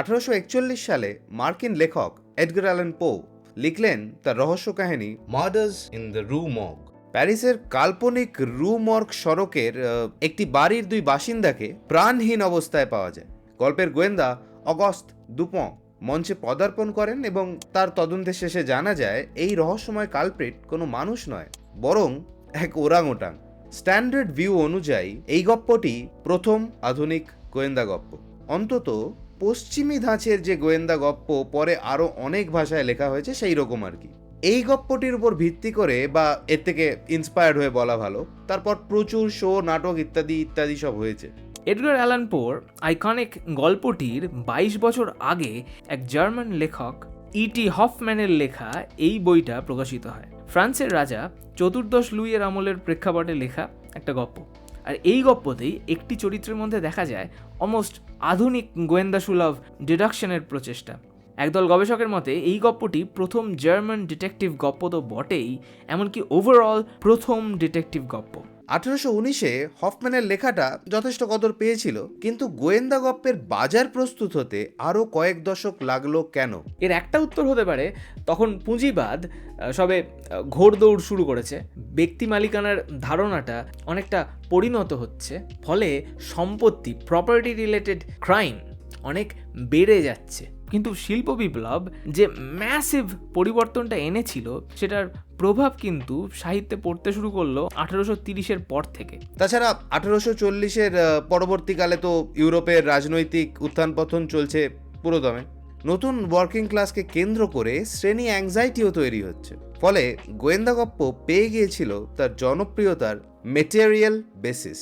আঠারোশো একচল্লিশ সালে মার্কিন লেখক এডগার অ্যালেন পো লিখলেন তার রহস্য কাহিনী murders in the rue morgue. প্যারিসের কাল্পনিক রু মর্গ সড়কের একটি বাড়ির দুই বাসিন্দাকে প্রাণহীন অবস্থায় পাওয়া যায়। গল্পের গোয়েন্দা অগস্ট দুপঁ মঞ্চে পদার্পণ করেন এবং তার তদন্তের শেষে জানা যায়, এই রহস্যময় কালপ্রিট কোনো মানুষ নয়, বরং এক ওরাং ওটাং স্ট্যান্ডার্ড ভিউ অনুযায়ী এই গপ্পটি প্রথম আধুনিক গোয়েন্দা গপ্প। অন্তত পশ্চিমী ধাঁচের যে গোয়েন্দা গপ্প পরে আরও অনেক ভাষায় লেখা হয়েছে, সেই রকম আর কি। এই গপ্পটির উপর ভিত্তি করে বা এর থেকে ইন্সপায়ার্ড হয়ে বলা ভালো, তারপর প্রচুর শো নাটক ইত্যাদি ইত্যাদি সব হয়েছে। এডগার অ্যালান পোর আইকনিক গল্পটির বাইশ বছর আগে এক জার্মান লেখক ইটি হফম্যানের লেখা এই বইটা প্রকাশিত হয়। ফ্রান্সের রাজা চতুর্দশ লুইয়ের আমলের প্রেক্ষাপটে লেখা একটা গল্প আর এই গপ্পতেই একটি চরিত্রের মধ্যে দেখা যায় অলমোস্ট আধুনিক গোয়েন্দা সুলভ ডিডাকশনের প্রচেষ্টা। একদল গবেষকের মতে, এই গপ্পটি প্রথম জার্মান ডিটেকটিভ গপ্প তো বটেই, এমনকি ওভারঅল প্রথম ডিটেকটিভ গপ্প। আঠারোশো উনিশে হফম্যানের লেখাটা যথেষ্ট কদর পেয়েছিল, কিন্তু গোয়েন্দা গপ্পের বাজার প্রস্তুত হতে আরও কয়েক দশক লাগল কেন? এর একটা উত্তর হতে পারে, তখন পুঁজিবাদ সবে ঘোড়দৌড় শুরু করেছে। ব্যক্তি মালিকানার ধারণাটা অনেকটা পরিণত হচ্ছে, ফলে সম্পত্তি প্রপার্টি রিলেটেড ক্রাইম অনেক বেড়ে যাচ্ছে। কিন্তু শিল্প বিপ্লব যে ম্যাসিভ পরিবর্তনটা এনেছিল, সেটার প্রভাব কিন্তু সাহিত্যে পড়তে শুরু করল আঠারোশো তিরিশের পর থেকে। তাছাড়া আঠারোশো চল্লিশের পরবর্তীকালে তো ইউরোপের রাজনৈতিক উত্থান পতন চলছে পুরোদমে। নতুন ওয়ার্কিং ক্লাসকে কেন্দ্র করে শ্রেণি অ্যাংজাইটিও তৈরি হচ্ছে। ফলে গোয়েন্দা গপ্প পেয়ে গিয়েছিল তার জনপ্রিয়তার মেটেরিয়াল বেসিস